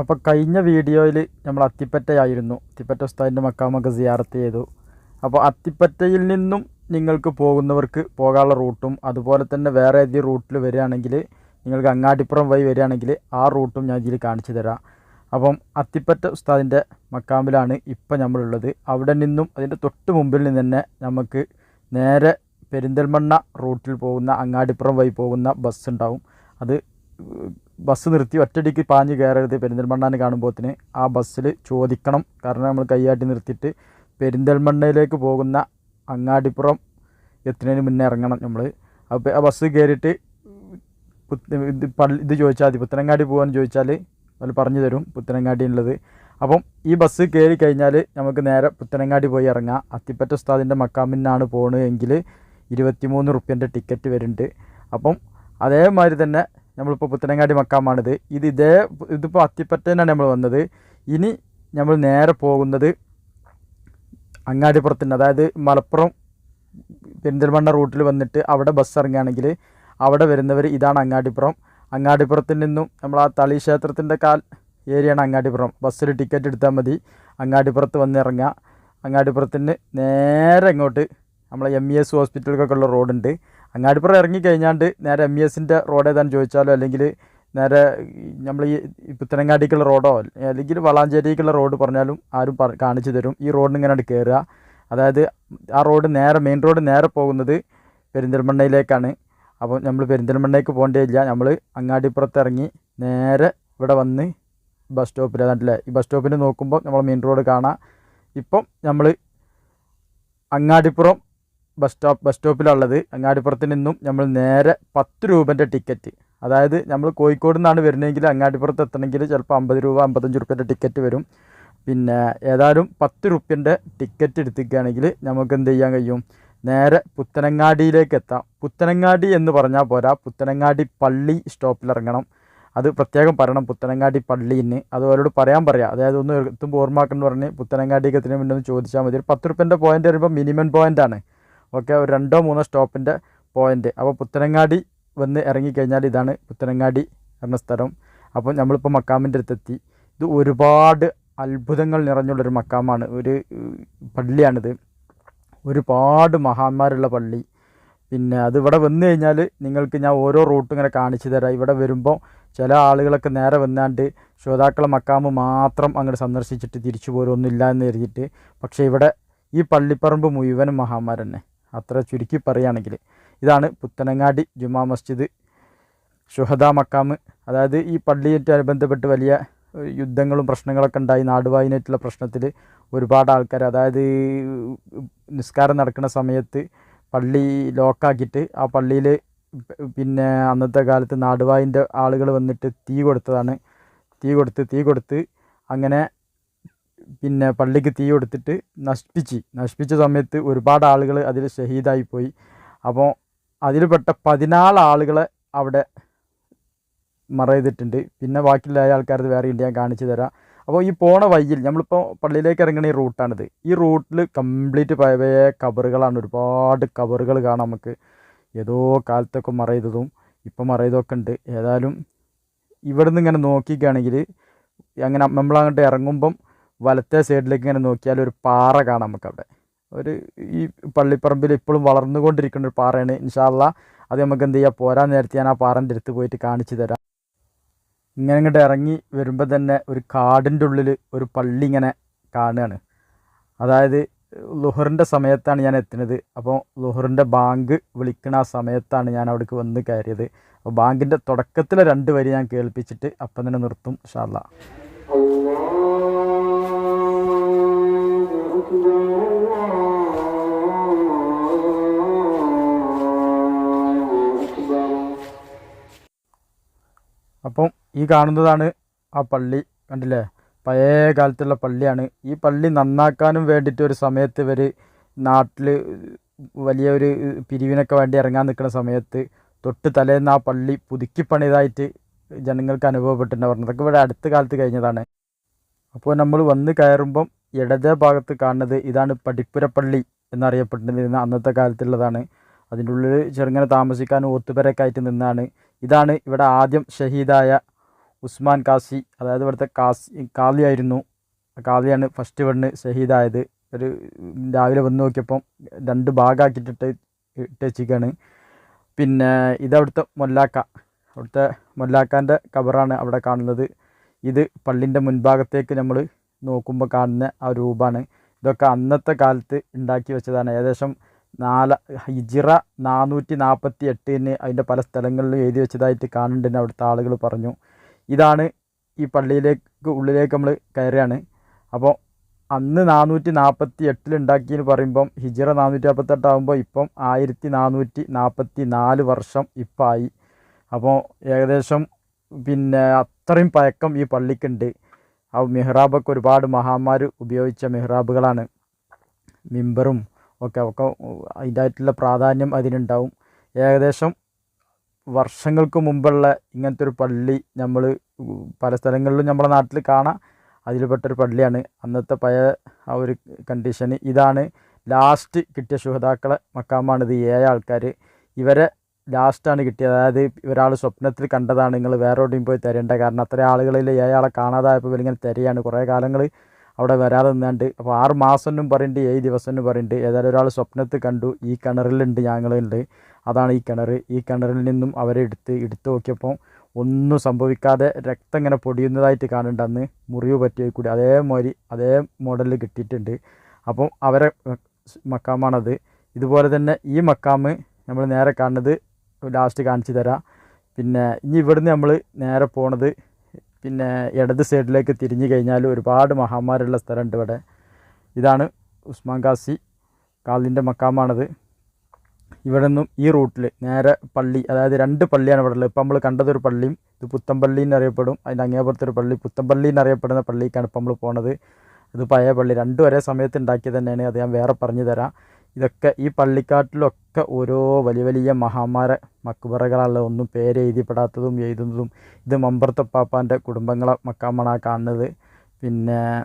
അപ്പോൾ കഴിഞ്ഞ വീഡിയോയിൽ നമ്മൾ അത്തിപ്പറ്റയായിരുന്നു. അത്തിപ്പറ്റ ഉസ്താദിന്റെ മക്കാമൊക്കെ സിയാർത്ത് ചെയ്തു. അപ്പോൾ അത്തിപ്പറ്റയിൽ നിന്നും നിങ്ങൾക്ക് പോകുന്നവർക്ക് പോകാനുള്ള റൂട്ടും അതുപോലെ തന്നെ വേറെ ഏതെങ്കിലും റൂട്ടിൽ വരികയാണെങ്കിൽ നിങ്ങൾക്ക് അങ്ങാടിപ്പുറം വഴി വരികയാണെങ്കിൽ ആ റൂട്ടും ഞാൻ ഇതിൽ കാണിച്ചു തരാം. അപ്പം അത്തിപ്പറ്റ ഉസ്താദിന്റെ മക്കാമിലാണ് ഇപ്പം നമ്മളുള്ളത്. അവിടെ നിന്നും അതിന്റെ തൊട്ട് മുമ്പിൽ നിന്ന് തന്നെ നമുക്ക് നേരെ പെരിന്തൽമണ്ണ റൂട്ടിൽ പോകുന്ന അങ്ങാടിപ്പുറം വഴി പോകുന്ന ബസ് ഉണ്ടാവും അത് ബസ് നിർത്തി ഒറ്റടിക്ക് പാഞ്ഞ് കയറരുത് പെരിന്തൽമണ്ണാന്ന് കാണുമ്പോത്തിന് ആ ബസ്സിൽ ചോദിക്കണം. കാരണം നമ്മൾ കൈയാട്ടി നിർത്തിയിട്ട് പെരിന്തൽമണ്ണയിലേക്ക് പോകുന്ന അങ്ങാടിപ്പുറം എത്തുന്നതിന് മുന്നേ ഇറങ്ങണം നമ്മൾ അപ്പോൾ ആ ബസ് കയറിയിട്ട് ഇത് പള്ളി ഇത് ചോദിച്ചാൽ മതി. പുത്തനങ്ങാടി പോകാൻ ചോദിച്ചാൽ അവർ പറഞ്ഞു തരും പുത്തനങ്ങാടി ഉള്ളത് അപ്പം ഈ ബസ് കയറി കഴിഞ്ഞാൽ നമുക്ക് നേരെ പുത്തനങ്ങാടി പോയി ഇറങ്ങാം. അത്തിപ്പറ്റ ഉസ്താദിന്റെ മക്കാമിനാണ് പോകണമെങ്കിൽ ഇരുപത്തിമൂന്ന് റുപ്യന്റെ ടിക്കറ്റ് വരുന്നുണ്ട്. അപ്പം അതേമാതിരി തന്നെ നമ്മളിപ്പോൾ പുത്തനങ്ങാടി മക്കാമാണിത്. ഇത് ഇതേ ഇതിപ്പോൾ അത്തിപ്പറ്റേനാണ് നമ്മൾ വന്നത്. ഇനി നമ്മൾ നേരെ പോകുന്നത് അങ്ങാടിപ്പുറത്തിന് അതായത് മലപ്പുറം പെരിന്തൽമണ്ണ റൂട്ടിൽ വന്നിട്ട് അവിടെ ബസ് ഇറങ്ങുകയാണെങ്കിൽ അവിടെ വരുന്നവർ ഇതാണ് അങ്ങാടിപ്പുറം. അങ്ങാടിപ്പുറത്തിൽ നിന്നും നമ്മൾ ആ തളി ക്ഷേത്രത്തിന്റെ കാൽ ഏരിയയാണ് അങ്ങാടിപ്പുറം. ബസ്സിൽ ടിക്കറ്റ് എടുത്താൽ മതി. അങ്ങാടിപ്പുറത്ത് വന്ന് ഇറങ്ങുക അങ്ങാടിപ്പുറത്തിന് നേരെ ഇങ്ങോട്ട് നമ്മളെ എം ഇ എസ് ഹോസ്പിറ്റലിലേക്കൊക്കെ ഉള്ള റോഡുണ്ട്. അങ്ങാടിപ്പുറം ഇറങ്ങിക്കഴിഞ്ഞാണ്ട് നേരെ എം ഇ എസിന്റെ റോഡ് ഏതാണെന്ന് ചോദിച്ചാലോ അല്ലെങ്കിൽ നേരെ നമ്മൾ ഈ പുത്തനങ്ങാടിക്കുള്ള റോഡോ അല്ലെങ്കിൽ വളാഞ്ചേരിക്കുള്ള റോഡ് പറഞ്ഞാലും ആരും കാണിച്ചു തരും. ഈ റോഡിന് ഇങ്ങനെ കയറുക അതായത് ആ റോഡ് നേരെ മെയിൻ റോഡ് നേരെ പോകുന്നത് പെരിന്തൽമണ്ണയിലേക്കാണ്. അപ്പോൾ നമ്മൾ പെരിന്തൽമണ്ണയ്ക്ക് പോകേണ്ടതില്ല. നമ്മൾ അങ്ങാടിപ്പുറത്ത് ഇറങ്ങി നേരെ ഇവിടെ വന്ന് ബസ് സ്റ്റോപ്പിൽ അതാണ്ടല്ലേ? ഈ ബസ് സ്റ്റോപ്പിൽ നോക്കുമ്പോൾ നമ്മൾ മെയിൻ റോഡ് കാണാം. ഇപ്പം നമ്മൾ അങ്ങാടിപ്പുറം ബസ് സ്റ്റോപ്പ് ബസ് സ്റ്റോപ്പിലുള്ളത്. അങ്ങാടിപ്പുറത്ത് നിന്നും നമ്മൾ നേരെ പത്ത് രൂപന്റെ ടിക്കറ്റ്. അതായത് നമ്മൾ കോഴിക്കോട് നിന്നാണ് വരുന്നതെങ്കിൽ അങ്ങാടിപ്പുറത്ത് എത്തണമെങ്കിൽ ചിലപ്പോൾ അമ്പത് രൂപ അമ്പത്തഞ്ച് റുപ്യന്റെ ടിക്കറ്റ് വരും. പിന്നെ ഏതായാലും പത്ത് റുപ്യന്റെ ടിക്കറ്റ് എടുത്തിക്കുകയാണെങ്കിൽ നമുക്ക് എന്ത് ചെയ്യാൻ കഴിയും? നേരെ പുത്തനങ്ങാടിയിലേക്ക് എത്താം. പുത്തനങ്ങാടി എന്ന് പറഞ്ഞാൽ പോരാ. പുത്തനങ്ങാടി പള്ളി സ്റ്റോപ്പിൽ ഇറങ്ങണം. അത് പ്രത്യേകം പറയണം പുത്തനങ്ങാടി പള്ളിന്ന്. അത് അവരോട് പറയാൻ പറയാം. അതായത് ഒന്ന് എത്തുമ്പോൾ ഓർമ്മാക്കെന്ന് പറഞ്ഞ് പുത്തനങ്ങാടിക്ക് എത്തിനു മുന്നേ ഒന്ന് ചോദിച്ചാൽ മതി. ഒരു പത്ത് റുപ്യന്റെ പോയിന്റ് വരുമ്പോൾ മിനിമം പോയിന്റ് ആണ്. ഓക്കെ ഒരു രണ്ടോ മൂന്നോ സ്റ്റോപ്പിന്റെ പോയിന്റ്. അപ്പോൾ പുത്തനങ്ങാടി വന്ന് ഇറങ്ങിക്കഴിഞ്ഞാൽ ഇതാണ് പുത്തനങ്ങാടി എന്ന സ്ഥലം. അപ്പോൾ നമ്മളിപ്പോൾ മക്കാമിന്റെ അടുത്തെത്തി. ഇത് ഒരുപാട് അത്ഭുതങ്ങൾ നിറഞ്ഞുള്ളൊരു മക്കാമാണ്. ഒരു പള്ളിയാണിത്. ഒരുപാട് മഹാന്മാരുള്ള പള്ളി. പിന്നെ അത് ഇവിടെ വന്നു കഴിഞ്ഞാൽ നിങ്ങൾക്ക് ഞാൻ ഓരോ റൂട്ടും ഇങ്ങനെ കാണിച്ചു തരാം. ഇവിടെ വരുമ്പോൾ ചില ആളുകളൊക്കെ നേരെ വന്നാണ്ട് ശ്രോതാക്കളെ മക്കാമ് മാത്രം അങ്ങോട്ട് സന്ദർശിച്ചിട്ട് തിരിച്ചു പോരൊന്നുമില്ല എന്ന് കരുതിയിട്ട്. പക്ഷേ ഇവിടെ ഈ പള്ളിപ്പറമ്പ് മുഴുവനും മഹാന്മാർ തന്നെ. അത്ര ചുരുക്കി പറയുകയാണെങ്കിൽ. ഇതാണ് പുത്തനങ്ങാടി ജുമാ മസ്ജിദ് ഷുഹദ മക്കാമ്. അതായത് ഈ പള്ളിയായിട്ട് ബന്ധപ്പെട്ട് വലിയ യുദ്ധങ്ങളും പ്രശ്നങ്ങളൊക്കെ ഉണ്ടായി. നാടുവായിനായിട്ടുള്ള പ്രശ്നത്തിൽ ഒരുപാട് ആൾക്കാർ അതായത് നിസ്കാരം നടക്കുന്ന സമയത്ത് പള്ളി ലോക്കാക്കിയിട്ട് ആ പള്ളിയിൽ പിന്നെ അന്നത്തെ കാലത്ത് നാടുവായിന്റെ ആളുകൾ വന്നിട്ട് തീ കൊടുത്തതാണ്. തീ കൊടുത്ത് തീ കൊടുത്ത് അങ്ങനെ പിന്നെ പള്ളിക്ക് തീ കൊടുത്തിട്ട് നശിപ്പിച്ച് നശിപ്പിച്ച സമയത്ത് ഒരുപാട് ആളുകൾ അതിൽ ഷഹീദായി പോയി. അപ്പോൾ അതിൽപ്പെട്ട പതിനാല് ആളുകളെ അവിടെ മറ ചെയ്തിട്ടുണ്ട്. പിന്നെ ബാക്കിയുള്ള ആൾക്കാരത് വേറെ ഉണ്ട് ഞാൻ കാണിച്ചു തരാം. അപ്പോൾ ഈ പോണ വഴിയിൽ നമ്മളിപ്പോൾ പള്ളിയിലേക്ക് ഇറങ്ങുന്ന ഈ റൂട്ടാണിത് ഈ റൂട്ടിൽ കംപ്ലീറ്റ് പഴയ പഴയ കബറുകളാണ്. ഒരുപാട് കബറുകൾ കാണാം നമുക്ക്. ഏതോ കാലത്തൊക്കെ മറ ചെയ്തതും ഇപ്പം മറ ചെയ്തൊക്കെ ഉണ്ട്. ഏതായാലും ഇവിടുന്ന് ഇങ്ങനെ നോക്കിക്കുകയാണെങ്കിൽ അങ്ങനെ നമ്മളങ്ങോട്ട് ഇറങ്ങുമ്പം വലത്തെ സൈഡിലേക്ക് ഇങ്ങനെ നോക്കിയാൽ ഒരു പാറ കാണാം നമുക്ക് അവിടെ ഒരു ഈ പള്ളിപ്പറമ്പിൽ ഇപ്പോഴും വളർന്നുകൊണ്ടിരിക്കുന്ന ഒരു പാറയാണ്. ഇൻഷാല്ല അത് നമുക്ക് എന്ത് ചെയ്യാം? പോരാൻ നേരത്തെ ഞാൻ ആ പാറന്റെ അടുത്ത് പോയിട്ട് കാണിച്ചു തരാം. ഇങ്ങനെ ഇങ്ങോട്ട് ഇറങ്ങി വരുമ്പോൾ തന്നെ ഒരു കാടിന്റെ ഉള്ളിൽ ഒരു പള്ളി ഇങ്ങനെ കാണുകയാണ്. അതായത് ലുഹറിന്റെ സമയത്താണ് ഞാൻ എത്തുന്നത്. അപ്പോൾ ലുഹറിന്റെ ബാങ്ക് വിളിക്കുന്ന ആ സമയത്താണ് ഞാൻ അവിടേക്ക് വന്ന് കയറിയത്. അപ്പോൾ ബാങ്കിന്റെ തുടക്കത്തിലെ രണ്ട് വരി ഞാൻ കേൾപ്പിച്ചിട്ട് അപ്പം തന്നെ നിർത്തും ഷാല്ല അപ്പം ഈ കാണുന്നതാണ് ആ പള്ളി കണ്ടില്ലേ? പഴയ കാലത്തുള്ള പള്ളിയാണ്. ഈ പള്ളി നന്നാക്കാനും വേണ്ടിയിട്ട് ഒരു സമയത്ത് ഇവർ നാട്ടിൽ വലിയ ഒരു പിരിവിനൊക്കെ വേണ്ടി ഇറങ്ങാൻ നിൽക്കുന്ന സമയത്ത് തൊട്ട് തലേന്ന് ആ പള്ളി പുതുക്കി പണിതായിട്ട് ജനങ്ങൾക്ക് അനുഭവപ്പെട്ടിട്ടുണ്ടായിരുന്നു. അതൊക്കെ ഇവിടെ അടുത്ത കാലത്ത് കഴിഞ്ഞതാണ്. അപ്പോൾ നമ്മൾ വന്ന് കയറുമ്പം ഇടതേ ഭാഗത്ത് കാണുന്നത് ഇതാണ് പടിപ്പുരപ്പള്ളി എന്നറിയപ്പെട്ടിരുന്ന അന്നത്തെ കാലത്തുള്ളതാണ്. അതിന്റെ ഉള്ളിൽ ചെറുങ്ങനെ താമസിക്കാൻ ഒത്തുപെരൊക്കെ ആയിട്ട് നിന്നാണ്. ഇതാണ് ഇവിടെ ആദ്യം ഷഹീദായ ഉസ്മാൻ കാസി അതായത് ഇവിടുത്തെ കാസി കാളിയായിരുന്നു. കാലിയാണ് ഫസ്റ്റ് വണ്ണ് ഷഹീദായത്. ഒരു രാവിലെ വന്ന് നോക്കിയപ്പം രണ്ട് ഭാഗമാക്കിയിട്ടിട്ട് ഇട്ടേച്ചിക്കാണ് പിന്നെ ഇതവിടുത്തെ മൊല്ലാക്ക. അവിടുത്തെ മൊല്ലാക്കാന്റെ കബറാണ് അവിടെ കാണുന്നത്. ഇത് പള്ളിന്റെ മുൻഭാഗത്തേക്ക് നമ്മൾ നോക്കുമ്പോൾ കാണുന്ന ആ രൂപമാണ് ഇതൊക്കെ അന്നത്തെ കാലത്ത് ഉണ്ടാക്കി വെച്ചതാണ്. ഏകദേശം നാല ഹിജിറ നാനൂറ്റി നാൽപ്പത്തി എട്ടിന് അതിന്റെ പല സ്ഥലങ്ങളിലും എഴുതി വെച്ചതായിട്ട് കാണുന്നുണ്ടെന്ന് അവിടുത്തെ ആളുകൾ പറഞ്ഞു. ഇതാണ് ഈ പള്ളിയിലേക്ക് ഉള്ളിലേക്ക് നമ്മൾ കയറുകയാണ്. അപ്പോൾ അന്ന് നാനൂറ്റി നാൽപ്പത്തി എട്ടിലുണ്ടാക്കിയെന്ന് പറയുമ്പം ഹിജിറ നാനൂറ്റി നാൽപ്പത്തെട്ടാകുമ്പോൾ ഇപ്പം ആയിരത്തി നാനൂറ്റി നാൽപ്പത്തി നാല് വർഷം ഇപ്പം ആയി അപ്പോൾ ഏകദേശം പിന്നെ അത്രയും പഴക്കം ഈ പള്ളിക്കുണ്ട്. ആ മെഹ്റാബൊക്കെ ഒരുപാട് മഹാന്മാർ ഉപയോഗിച്ച മെഹ്റാബുകളാണ്. മിമ്പറും ഒക്കെ ഒക്കെ അതിന്റെതായിട്ടുള്ള പ്രാധാന്യം അതിനുണ്ടാവും. ഏകദേശം വർഷങ്ങൾക്ക് മുമ്പുള്ള ഇങ്ങനത്തെ ഒരു പള്ളി നമ്മൾ പല സ്ഥലങ്ങളിലും നമ്മുടെ നാട്ടിൽ കാണാം. അതിൽപ്പെട്ടൊരു പള്ളിയാണ്. അന്നത്തെ പഴയ ആ ഒരു കണ്ടീഷന് ഇതാണ്. ലാസ്റ്റ് കിട്ടിയ ശുഹതാക്കളെ മക്കാമാണിത് ഏഴ് ആൾക്കാർ ഇവരെ ലാസ്റ്റാണ് കിട്ടിയത് അതായത് ഒരാൾ സ്വപ്നത്തിൽ കണ്ടതാണ് നിങ്ങൾ വേറെ എവിടെയും പോയി തരേണ്ടത് കാരണം അത്ര ആളുകളിൽ അയാളെ കാണാതായപ്പോൾ ഇവരിങ്ങനെ തരികയാണ് കുറേ കാലങ്ങൾ അവിടെ വരാതെ നിന്നാണ്ട് അപ്പോൾ ആറ് മാസം എന്നും പറയുന്നുണ്ട് ഏഴ് ദിവസം എന്നും പറയുന്നുണ്ട് ഏതായാലും ഒരാൾ സ്വപ്നത്തിൽ കണ്ടു ഈ കിണറിലുണ്ട് ഞങ്ങളുണ്ട് അതാണ് ഈ കിണർ ഈ കിണറിൽ നിന്നും അവരെ എടുത്ത് എടുത്തു നോക്കിയപ്പോൾ ഒന്നും സംഭവിക്കാതെ രക്തം ഇങ്ങനെ പൊടിയുന്നതായിട്ട് കാണുന്നുണ്ട് അന്ന് മുറിവ് പറ്റിയ കൂടി അതേമാതിരി അതേ മോഡലിൽ കിട്ടിയിട്ടുണ്ട് അപ്പം അവരെ മക്കാമാണത് ഇതുപോലെ തന്നെ ഈ മക്കാമ് നമ്മൾ നേരെ കാണുന്നത് ലാസ്റ്റ് കാണിച്ചു തരാം. പിന്നെ ഇനി ഇവിടുന്ന് നമ്മൾ നേരെ പോണത് പിന്നെ ഇടത് സൈഡിലേക്ക് തിരിഞ്ഞു കഴിഞ്ഞാൽ ഒരുപാട് മഹാന്മാരുള്ള സ്ഥലമുണ്ട് ഇവിടെ. ഇതാണ് ഉസ്മാൻ ഖാസി കാലിന്റെ മക്കാമാണത്. ഇവിടെ നിന്നും ഈ റൂട്ടിൽ നേരെ പള്ളി അതായത് രണ്ട് പള്ളിയാണ് ഇവിടെ ഉള്ളത് ഇപ്പോൾ നമ്മൾ കണ്ടതൊരു പള്ളിയും ഇത് പുത്തമ്പള്ളി എന്നറിയപ്പെടും. അതിന്റെ അങ്ങേപ്പുറത്തൊരു പള്ളി പുത്തമ്പള്ളി എന്നറിയപ്പെടുന്ന പള്ളിക്കാണ് ഇപ്പം നമ്മൾ പോണത്. ഇത് പഴയ പള്ളി രണ്ടും ഒരേ സമയത്ത് ഉണ്ടാക്കിയത് തന്നെയാണ്. അത് ഞാൻ വേറെ പറഞ്ഞു തരാം. ഇതൊക്കെ ഈ പള്ളിക്കാട്ടിലൊക്കെ ഓരോ വലിയ വലിയ മഹാമാര മക്ബറകളാണ് ഒന്നും പേര് എഴുതിപ്പെടാത്തതും എഴുതുന്നതും. ഇത് മമ്പർത്തപ്പാപ്പാന്റെ കുടുംബങ്ങളെ മക്കാമാണ് കാണുന്നത്. പിന്നെ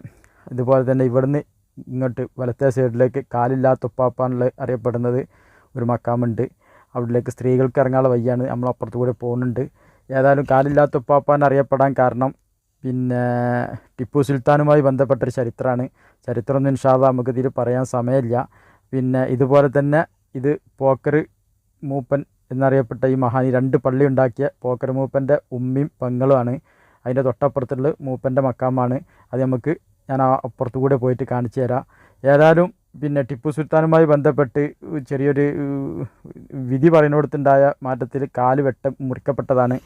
ഇതുപോലെ തന്നെ ഇവിടുന്ന് ഇങ്ങോട്ട് വലത്തെ സൈഡിലേക്ക് കാലില്ലാത്ത ഉപ്പാപ്പാനുള്ള അറിയപ്പെടുന്നത്. ഒരു മക്കാമുണ്ട്. അവിടേക്ക് സ്ത്രീകൾക്ക് ഇറങ്ങാനുള്ള വയ്യാണ് നമ്മൾ അപ്പുറത്ത് കൂടെ പോകുന്നുണ്ട്. ഏതായാലും കാലില്ലാത്ത ഉപ്പാപ്പാൻ അറിയപ്പെടാൻ കാരണം പിന്നെ ടിപ്പു സുൽത്താനുമായി ബന്ധപ്പെട്ടൊരു ചരിത്രമാണ്. ചരിത്രമൊന്നും ഇൻഷാദ നമുക്ക് ഇതിൽ പറയാൻ സമയമില്ല. പിന്നെ ഇതുപോലെ തന്നെ ഇത് പോക്കർ മൂപ്പൻ എന്നറിയപ്പെട്ട ഈ മഹാനി രണ്ട് പള്ളി ഉണ്ടാക്കിയ പോക്കർ മൂപ്പന്റെ ഉമ്മയും പെങ്ങളുമാണ്. അതിന്റെ തൊട്ടപ്പുറത്തുള്ള മൂപ്പന്റെ മക്കാമാണ്. അത് നമുക്ക് ഞാൻ അപ്പുറത്തു കൂടെ പോയിട്ട് കാണിച്ചു തരാം. ഏതായാലും പിന്നെ ടിപ്പു സുൽത്താനുമായി ബന്ധപ്പെട്ട് ചെറിയൊരു വിധി പറയുന്നിടത്തുണ്ടായ മാറ്റത്തിൽ കാൽ വെട്ട മുറിക്കപ്പെട്ടതാണ്.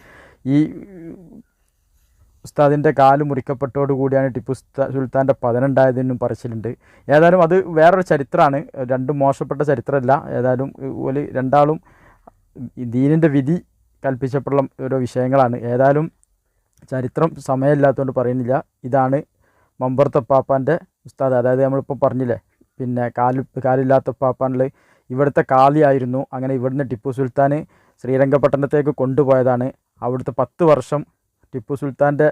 ഈ ഉസ്താദിന്റെ കാൽ മുറിക്കപ്പെട്ടോടു കൂടിയാണ് ടിപ്പു സുൽത്താ സുൽത്താന്റെ പതനുണ്ടായതെന്നും പറച്ചിലുണ്ട്. ഏതായാലും അത് വേറൊരു ചരിത്രമാണ്. രണ്ടും മോശപ്പെട്ട ചരിത്രമല്ല. ഏതായാലും ഒരു രണ്ടാളും ദീനിന്റെ വിധി കൽപ്പിച്ചപ്പോഴുള്ള ഓരോ വിഷയങ്ങളാണ്. ഏതായാലും ചരിത്രം സമയമില്ലാത്തതുകൊണ്ട് പറയുന്നില്ല. ഇതാണ് മമ്പർത്തപ്പാപ്പാന്റെ ഉസ്താദ്. അതായത് നമ്മളിപ്പോൾ പറഞ്ഞില്ലേ പിന്നെ കാൽ കാലില്ലാത്ത പാപ്പാനിൽ ഇവിടുത്തെ കാലിയായിരുന്നു. അങ്ങനെ ഇവിടുന്ന് ടിപ്പു സുൽത്താൻ ശ്രീരംഗപട്ടണത്തേക്ക് കൊണ്ടുപോയതാണ്. അവിടുത്തെ പത്ത് വർഷം ടിപ്പു സുൽത്താന്റെ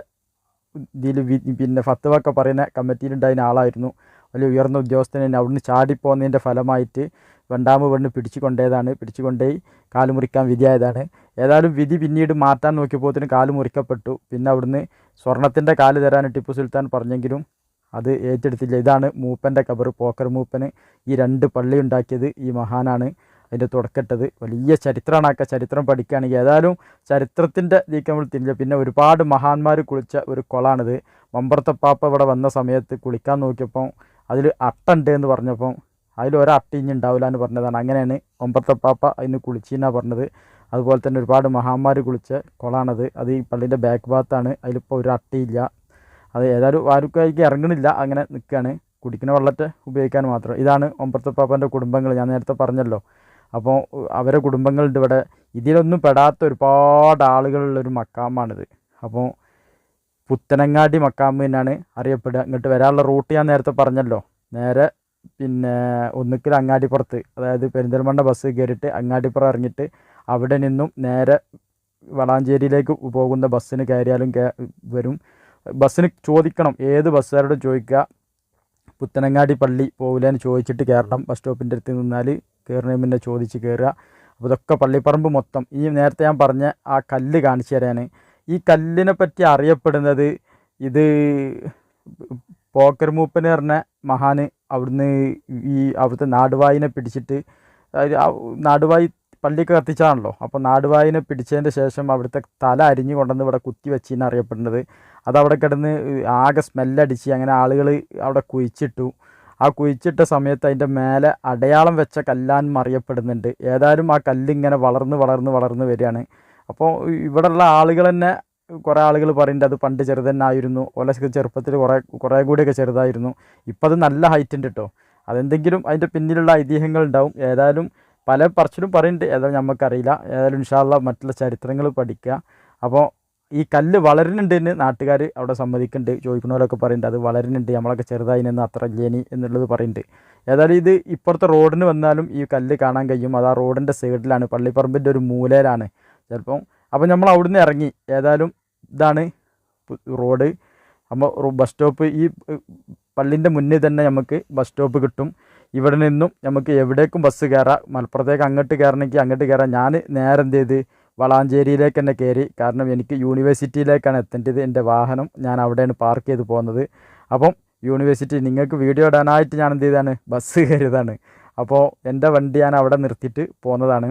ഇതിൽ പിന്നെ ഫത്തുവൊക്കെ പറയുന്ന കമ്മിറ്റിയിലുണ്ടായിരുന്ന ആളായിരുന്നു. വലിയ ഉയർന്ന ഉദ്യോഗസ്ഥനെ അവിടുന്ന് ചാടിപ്പോന്നതിന്റെ ഫലമായിട്ട് രണ്ടാമത് പെണ്ണ് പിടിച്ചു കൊണ്ടേതാണ് പിടിച്ചു കൊണ്ടുപോയി കാൽ മുറിക്കാൻ വിധിയായതാണ്. ഏതായാലും വിധി പിന്നീട് മാറ്റാൻ നോക്കിയപ്പോത്തിന് കാൽ മുറിക്കപ്പെട്ടു. പിന്നെ അവിടുന്ന് സ്വർണത്തിന്റെ കാൽ തരാൻ ടിപ്പു സുൽത്താൻ പറഞ്ഞെങ്കിലും അത് ഏറ്റെടുത്തില്ല. ഇതാണ് മൂപ്പന്റെ കബർ പോക്കർ മൂപ്പന് ഈ രണ്ട് പള്ളി ഉണ്ടാക്കിയത് ഈ മഹാനാണ്. അതിന്റെ തുടക്കട്ടത്. വലിയ ചരിത്രമാണ് ആക്കുക ചരിത്രം പഠിക്കുകയാണെങ്കിൽ ഏതായാലും ചരിത്രത്തിന്റെ ഇതിലേക്ക് നമ്മൾ തിരിഞ്ഞ പിന്നെ ഒരുപാട് മഹാന്മാർ കുളിച്ച ഒരു കുളമാണിത്. മമ്പർത്തപ്പാപ്പ ഇവിടെ വന്ന സമയത്ത് കുളിക്കാൻ നോക്കിയപ്പോൾ അതിൽ അട്ടുണ്ട് എന്ന് പറഞ്ഞപ്പം അതിൽ ഒരട്ട ഇനി ഉണ്ടാവില്ല എന്ന് പറഞ്ഞതാണ്. അങ്ങനെയാണ് മമ്പർത്തപ്പാപ്പ അതിന് കുളിച്ചെന്നാണ് പറഞ്ഞത്. അതുപോലെ തന്നെ ഒരുപാട് മഹാന്മാർ കുളിച്ച കുളമാണത്. അത് ഈ പള്ളിന്റെ ബാക്ക് ഭാഗത്താണ്. അതിലിപ്പോൾ ഒരു അട്ടയില്ല അത് ഏതായാലും ആർക്കായിരിക്കും ഇറങ്ങണില്ല. അങ്ങനെ നിൽക്കുകയാണ്. കുടിക്കുന്ന വെള്ളത്തെ ഉപയോഗിക്കാൻ മാത്രം. ഇതാണ് ഒമ്പർത്തപ്പാപ്പന്റെ കുടുംബങ്ങൾ. ഞാൻ നേരത്തെ പറഞ്ഞല്ലോ. അപ്പോൾ അവരെ കുടുംബങ്ങളുണ്ട് ഇവിടെ ഇതിലൊന്നും പെടാത്ത ഒരുപാട് ആളുകളുള്ളൊരു മക്കാമാണിത്. അപ്പോൾ പുത്തനങ്ങാടി മക്കാമ് എന്നാണ് അറിയപ്പെടുക. ഇങ്ങോട്ട് വരാനുള്ള റൂട്ട് ഞാൻ നേരത്തെ പറഞ്ഞല്ലോ. നേരെ പിന്നെ ഒന്നുകിൽ അങ്ങാടിപ്പുറത്ത് അതായത് പെരിന്തൽമണ്ണ ബസ് കയറിയിട്ട് അങ്ങാടിപ്പുറം ഇറങ്ങിയിട്ട് അവിടെ നിന്നും നേരെ വളാഞ്ചേരിയിലേക്ക് പോകുന്ന ബസ്സിന് കയറിയാലും വരും. ബസ്സിന് ചോദിക്കണം ഏത് ബസ്സുകാരോടും ചോദിക്കുക. പുത്തനങ്ങാടി പള്ളി പോകില്ലെന്ന് ചോദിച്ചിട്ട് കയറണം ബസ് സ്റ്റോപ്പിന്റെ അടുത്ത് നിന്നാൽ മുന്നേ ചോദിച്ച് കയറുക അപ്പോൾ ഇതൊക്കെ പള്ളിപ്പറമ്പ് മൊത്തം. ഈ നേരത്തെ ഞാൻ പറഞ്ഞ ആ കല്ല് കാണിച്ചു തരാൻ ഈ കല്ലിനെ പറ്റി അറിയപ്പെടുന്നത് ഇത് പോക്കർ മൂപ്പന് പറഞ്ഞ മഹാന് അവിടുന്ന് ഈ അവിടുത്തെ നാടുവായിനെ പിടിച്ചിട്ട് നാടുവായി പള്ളിക്ക് കത്തിച്ചാണല്ലോ അപ്പോൾ നാടുവായിനെ പിടിച്ചതിന്റെ ശേഷം അവിടുത്തെ തല അരിഞ്ഞു കൊണ്ടുവന്ന് ഇവിടെ കുത്തി വെച്ചിന്ന് അറിയപ്പെടുന്നത്. അതവിടെ കിടന്ന് ആകെ സ്മെല്ലടിച്ച് അങ്ങനെ ആളുകൾ അവിടെ കുഴിച്ചിട്ടു. ആ കുഴിച്ചിട്ട സമയത്ത് അതിന്റെ മേലെ അടയാളം വെച്ച കല്ലാൻ അറിയപ്പെടുന്നുണ്ട്. ഏതായാലും ആ കല്ലിങ്ങനെ വളർന്ന് വളർന്ന് വളർന്ന് വരികയാണ്. അപ്പോൾ ഇവിടെയുള്ള ആളുകൾ തന്നെ കുറേ ആളുകൾ പറയുന്നുണ്ട് അത് പണ്ട് ചെറുതന്നായിരുന്നു. ഓല ചെറുപ്പത്തിൽ കുറേ കുറേ കൂടിയൊക്കെ ചെറുതായിരുന്നു. ഇപ്പം അത് നല്ല ഹൈറ്റ് ഉണ്ട് കേട്ടോ അതെന്തെങ്കിലും അതിന്റെ പിന്നിലുള്ള ഐതിഹ്യങ്ങൾ ഉണ്ടാവും. ഏതായാലും പല പറച്ചിലും പറയുന്നുണ്ട്. ഏതായാലും നമുക്കറിയില്ല ഏതായാലും ഇൻഷാല്ല മറ്റുള്ള ചരിത്രങ്ങൾ പഠിക്കുക. അപ്പോൾ ഈ കല്ല് വളരുന്നുണ്ട് എന്ന് നാട്ടുകാർ അവിടെ സമ്മതിക്കുന്നുണ്ട്. ചോദിക്കുന്നവരൊക്കെ പറയുന്നുണ്ട് അത് വളരുന്നുണ്ട് നമ്മളൊക്കെ ചെറുതായിനൊന്നും അത്ര ഇല്ലേനി എന്നുള്ളത് പറയുന്നുണ്ട്. ഏതായാലും ഇത് ഇപ്പുറത്തെ റോഡിന് വന്നാലും ഈ കല്ല് കാണാൻ കഴിയും. അത് ആ റോഡിന്റെ സൈഡിലാണ് പള്ളിപ്പറമ്പിന്റെ ഒരു മൂലയിലാണ് ചിലപ്പം. അപ്പോൾ നമ്മൾ അവിടുന്ന് ഇറങ്ങി. ഏതായാലും ഇതാണ് റോഡ്. അപ്പോൾ ബസ് സ്റ്റോപ്പ് ഈ പള്ളിന്റെ മുന്നിൽ തന്നെ നമുക്ക് ബസ് സ്റ്റോപ്പ് കിട്ടും. ഇവിടെ നിന്നും നമുക്ക് എവിടേക്കും ബസ് കയറാം. മലപ്പുറത്തേക്ക് അങ്ങോട്ട് കയറണമെങ്കിൽ അങ്ങോട്ട് കയറാം. ഞാൻ നേരെ എന്ത് ചെയ്ത് വളാഞ്ചേരിയിലേക്ക് തന്നെ കയറി. കാരണം എനിക്ക് യൂണിവേഴ്സിറ്റിയിലേക്കാണ് എത്തേണ്ടത്. എന്റെ വാഹനം ഞാൻ അവിടെയാണ് പാർക്ക് ചെയ്ത് പോകുന്നത്. അപ്പം യൂണിവേഴ്സിറ്റി നിങ്ങൾക്ക് വീഡിയോ ഇടാനായിട്ട് ഞാൻ എന്ത് ചെയ്താണ് ബസ് കയറിയതാണ് അപ്പോൾ എന്റെ വണ്ടി ഞാൻ അവിടെ നിർത്തിയിട്ട് പോകുന്നതാണ്.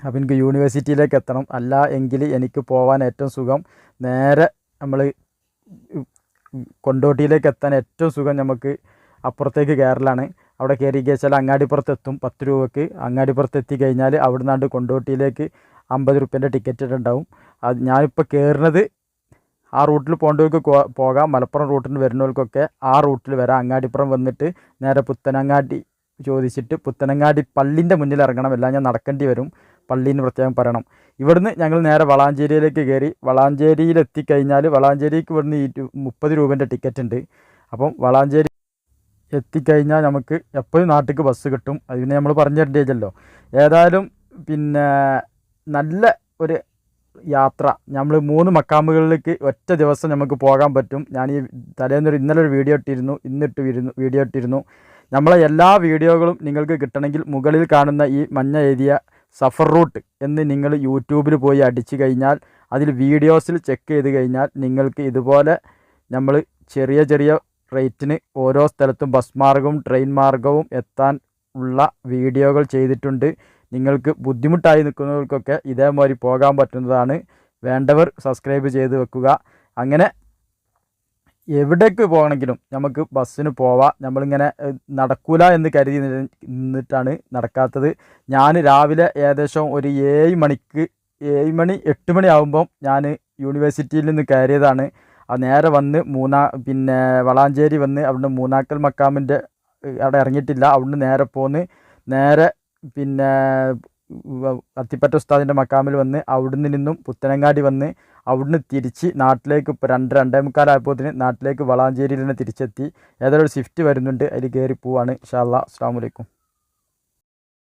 അപ്പോൾ എനിക്ക് യൂണിവേഴ്സിറ്റിയിലേക്ക് എത്തണം. അല്ല എങ്കിൽ എനിക്ക് പോകാൻ ഏറ്റവും സുഖം നേരെ നമ്മൾ കൊണ്ടോട്ടിയിലേക്ക് എത്താൻ ഏറ്റവും സുഖം നമുക്ക് അപ്പുറത്തേക്ക് കയറലാണ് അവിടെ കയറി കഴിച്ചാൽ അങ്ങാടിപ്പുറത്ത് എത്തും പത്ത് രൂപയ്ക്ക് അങ്ങാടിപ്പുറത്ത് എത്തി കഴിഞ്ഞാൽ അവിടെ നിന്നാണ്ട് കൊണ്ടോട്ടിയിലേക്ക് അമ്പത് റുപ്യന്റെ ടിക്കറ്റ് ഉണ്ടാവും അത് ഞാനിപ്പോൾ കയറുന്നത് ആ റൂട്ടിൽ പോകേണ്ടവർക്ക് പോകാം. മലപ്പുറം റൂട്ടിൽ നിന്ന് വരുന്നവർക്കൊക്കെ ആ റൂട്ടിൽ വരാം. അങ്ങാടിപ്പുറം വന്നിട്ട് നേരെ പുത്തനങ്ങാടി ചോദിച്ചിട്ട് പുത്തനങ്ങാടി പള്ളിന്റെ മുന്നിൽ ഇറങ്ങണം. എല്ലാം ഞാൻ നടക്കേണ്ടി വരും. പള്ളീന്ന് പ്രത്യേകം പറയണം. ഇവിടുന്ന് ഞങ്ങൾ നേരെ വളാഞ്ചേരിയിലേക്ക് കയറി. വളാഞ്ചേരിയിൽ എത്തിക്കഴിഞ്ഞാൽ വളാഞ്ചേരിക്ക് ഇവിടുന്ന് ഈ മുപ്പത് രൂപേന്റെ ടിക്കറ്റ് ഉണ്ട്. അപ്പം വളാഞ്ചേരി എത്തിക്കഴിഞ്ഞാൽ നമുക്ക് എപ്പോഴും നാട്ടിലേക്ക് ബസ് കിട്ടും. അതിന് നമ്മൾ പറഞ്ഞു തരേണ്ടല്ലോ ഏതായാലും പിന്നെ നല്ല ഒരു യാത്ര. നമ്മൾ മൂന്ന് മക്കാമുകളിലേക്ക് ഒറ്റ ദിവസം നമുക്ക് പോകാൻ പറ്റും. ഞാൻ ഈ തലേന്നൊരു ഇന്നലെ ഒരു വീഡിയോ ഇട്ടിരുന്നു. ഇന്നിട്ട് ഇരുന്നു വീഡിയോ ഇട്ടിരുന്നു. നമ്മളെ എല്ലാ വീഡിയോകളും നിങ്ങൾക്ക് കിട്ടണമെങ്കിൽ മുകളിൽ കാണുന്ന ഈ മഞ്ഞ എഴുതിയ സഫർ റൂട്ട് എന്ന് നിങ്ങൾ യൂട്യൂബിൽ പോയി അടിച്ചു കഴിഞ്ഞാൽ അതിൽ വീഡിയോസിൽ ചെക്ക് ചെയ്ത് കഴിഞ്ഞാൽ നിങ്ങൾക്ക് ഇതുപോലെ നമ്മൾ ചെറിയ ചെറിയ റേറ്റിന് ഓരോ സ്ഥലത്തും ബസ് മാർഗവും ട്രെയിൻ മാർഗവും എത്താൻ ഉള്ള വീഡിയോകൾ ചെയ്തിട്ടുണ്ട്. നിങ്ങൾക്ക് ബുദ്ധിമുട്ടായി നിൽക്കുന്നവർക്കൊക്കെ ഇതേമാതിരി പോകാൻ പറ്റുന്നതാണ്. വേണ്ടവർ സബ്സ്ക്രൈബ് ചെയ്ത് വെക്കുക. അങ്ങനെ എവിടേക്ക് പോകണമെങ്കിലും നമുക്ക് ബസ്സിന് പോവാം. നമ്മളിങ്ങനെ നടക്കൂല എന്ന് കരുതി നിന്നിട്ടാണ് നടക്കാത്തത്. ഞാൻ രാവിലെ ഏകദേശം ഒരു ഏഴ് മണിക്ക് ഏഴ് മണി എട്ട് മണി ആകുമ്പം ഞാൻ യൂണിവേഴ്സിറ്റിയിൽ നിന്ന് കയറിയതാണ്. അത് നേരെ വന്ന് മൂന്നാ പിന്നെ വളാഞ്ചേരി വന്ന് അവിടുന്ന് മൂന്നാക്കൽ മക്കാമിന്റെ അവിടെ ഇറങ്ങിയിട്ടില്ല. അവിടുന്ന് നേരെ പോന്ന് നേരെ പിന്നെ അത്തിപ്പറ്റ ഉസ്താദിന്റെ മക്കാമിൽ വന്ന് അവിടുന്ന് നിന്നും പുത്തനങ്ങാടി വന്ന് അവിടുന്ന് തിരിച്ച് നാട്ടിലേക്ക് ഇപ്പോൾ രണ്ട് രണ്ടേ മുക്കാലായപ്പോത്തിന് നാട്ടിലേക്ക് വളാഞ്ചേരിയിൽ തന്നെ തിരിച്ചെത്തി. ഏതായാലും ഒരു സ്വിഫ്റ്റ് വരുന്നുണ്ട്. അതിൽ കയറി പോവാണ്. ഇൻഷാ അല്ലാ അസ്സാം വലൈക്കും